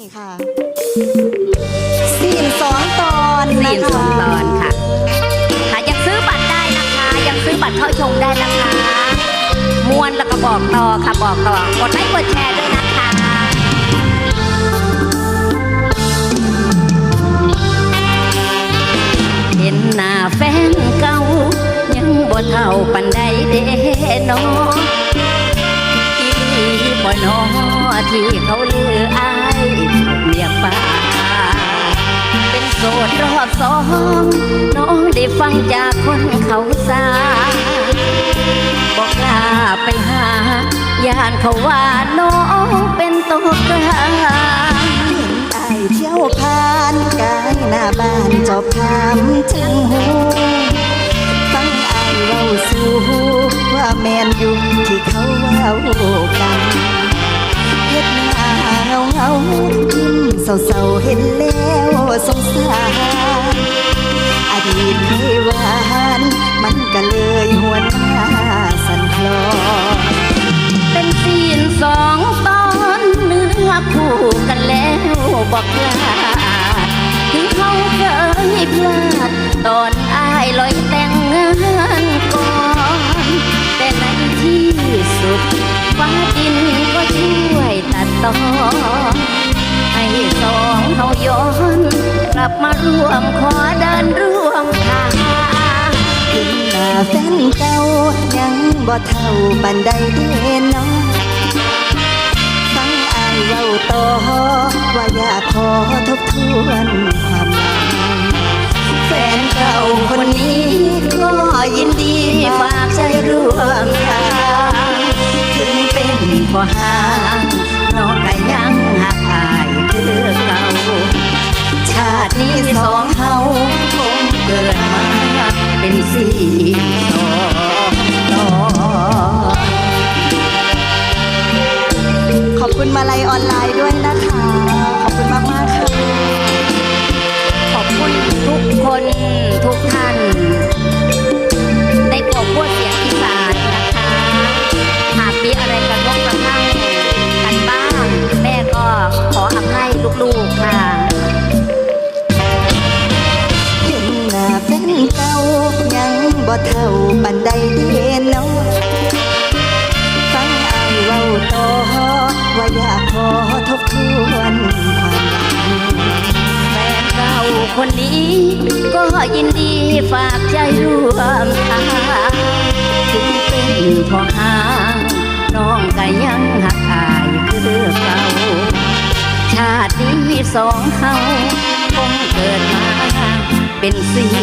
นี่ค่ะซีนสองตอนซีนะนสองตอนค่ะ ค่ะยังซื้อบัตรได้นะคะ ยังซื้อบัตรเข้าชมได้นะคะมวนแล้วก็บอกต่อค่ะบอกต่อกดไลค์กดแชร์ด้วยนะคะเห็นหน้าแฟนเก่า ยังบ่เท่าปันใดเด้น้องที่บ่น้อง ที่เขาลืออายเรียป้าเป็นโสดรอบสองน้องได้ฟังจากคนเขาสาบอกลาไปหาย่านเขาว่าน้องเป็นตัวกลางไอเที่ยวผ่านกายหน้าบ้านจอบถามถึงหูฟังไอเว้าสู่ว่าแมนอยู่ที่เขาว้า ศร้าๆเห็นแล้วสงสารอดีตเคยหวานมันก็เลยหวนมาสั่นคลอนเป็นซีนสองตอนเนื้อคู่กันแล้วบอกลาถึงเขาเคยพลาดตอนอายลอยแต่งงานก่อน แต่ในที่สุดฟ้าดินก็ช่วยตัดตอน ให้สองเขาย้อน กลับมาร่วมขอเดินร่วมทางเห็นหน้าแฟนเก่ายังบ่เท่าปันใดเด้น้องฟังอายเว้าต่อว่าอยากขอทบทวนความหลังแฟนเก่าคนนี้ก็ยินดีฝากใจร่วมทางถึงเป็นพ่อหางน้องก็ยังหักอาย อเก่าชาตินี้สองเฮาคงเกิดมาเป็นสี่สองต่อขอบคุณมาลัยออนไลน์ด้วยนะคะ บ่เท่าปันใดเด้น้องฟังอายเว้าต่อว่าอยากขอทบทวนความหลังแฟนเก่าคนนี้ ก็ยินดีฝากใจร่วมทางถึงเป็นพ่อหางน้องก็ยังหักอายคือเก่าชาตินี้สองเฮาคงเกิดมาเป็นสี่